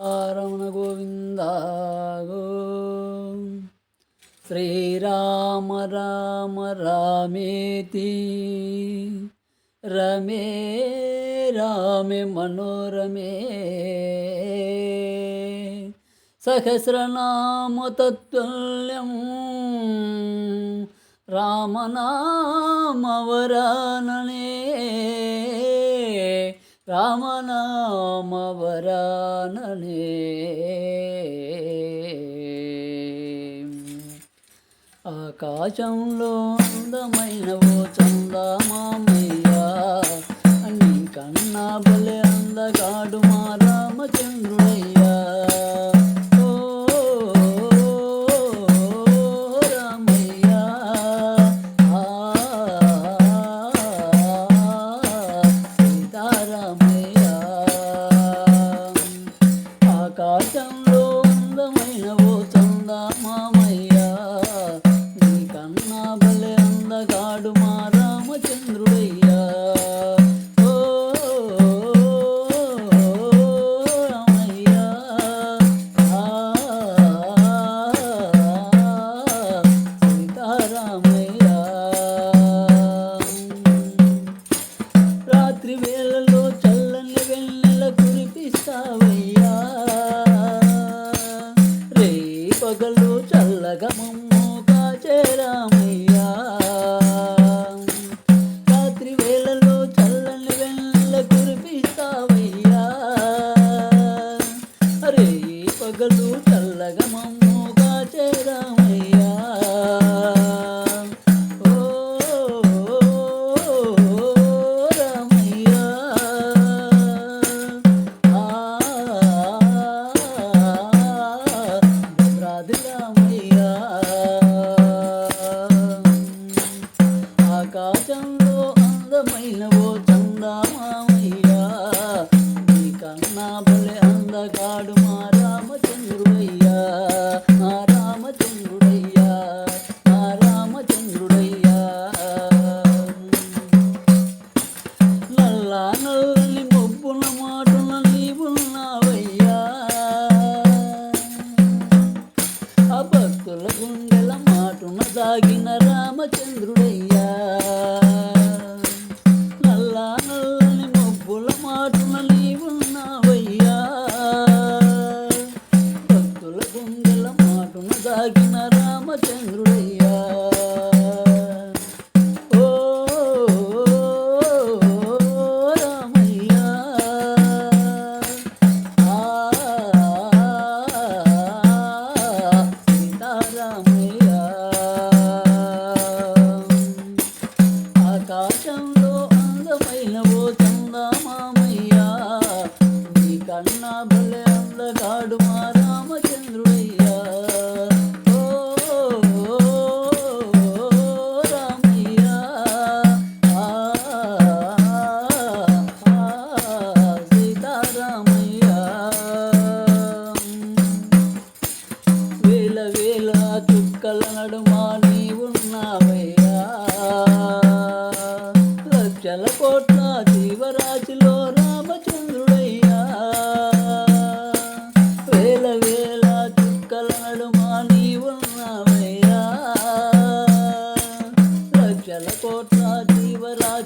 రమణ గోవింద శ్రీరామ రామ రామేతి రమే రామే మనోరమే సహస్రనామ తత్తుల్యం రామనామవరాననే రామనామవరాననే. ఆకాశంలో అందమైన ఓ చందమామయ్యా నీ కన్నా బలే అందగాడు మారా. భలే అందగాడు మా రామచంద్రుడయ్యా భద్రాది ఆకాశంలో అందమైన ఓ చందమామయ్యా నీ కన్నా భలే అందగాడు మారా. రామచంద్రుడయ్యా. నల్లా నల్లని మబ్బుల మాటున నీవున్నావయ్యా. భక్తుల గుండెల మాటున దాగిన రామచంద్రుడయ్యా. అందమైన ఓ చందమామయ్యా. నీ కన్నా భలే అందగాడు మా రామచంద్రుడయ్యా. ఓ రామయ్యా. సీతారామయ్యా. వేల వేల చుక్కల నడుమా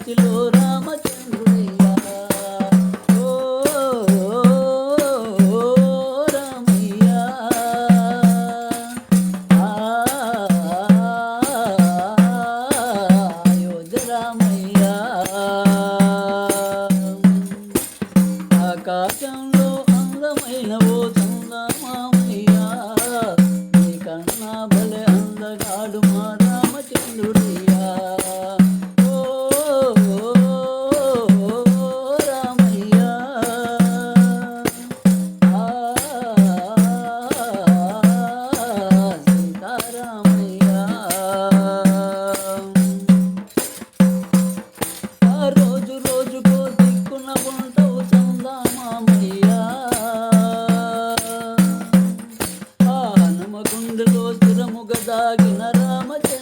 ছিল Rama Rama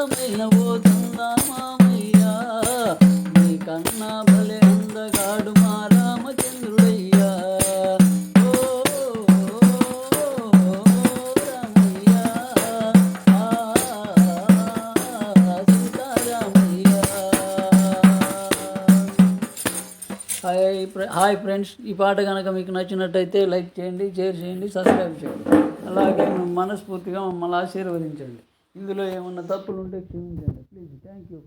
అందమైన ఓ చందమామయ్యా నీ కన్నా భలే అందగాడు మా రామచంద్రుడయ్యా. ఓ రామయ్యా. Hi hi friends. ఈ పాట కనుక మీకు నచ్చినట్టయితే లైక్ చేయండి షేర్ చేయండి సబ్స్క్రైబ్ చేయండి. అలాగే మనస్ఫూర్తిగా మమ్మల్ని ఆశీర్వదించండి. ఇందులో ఏమన్నా తప్పులు ఉంటే క్షమించండి. Please thank you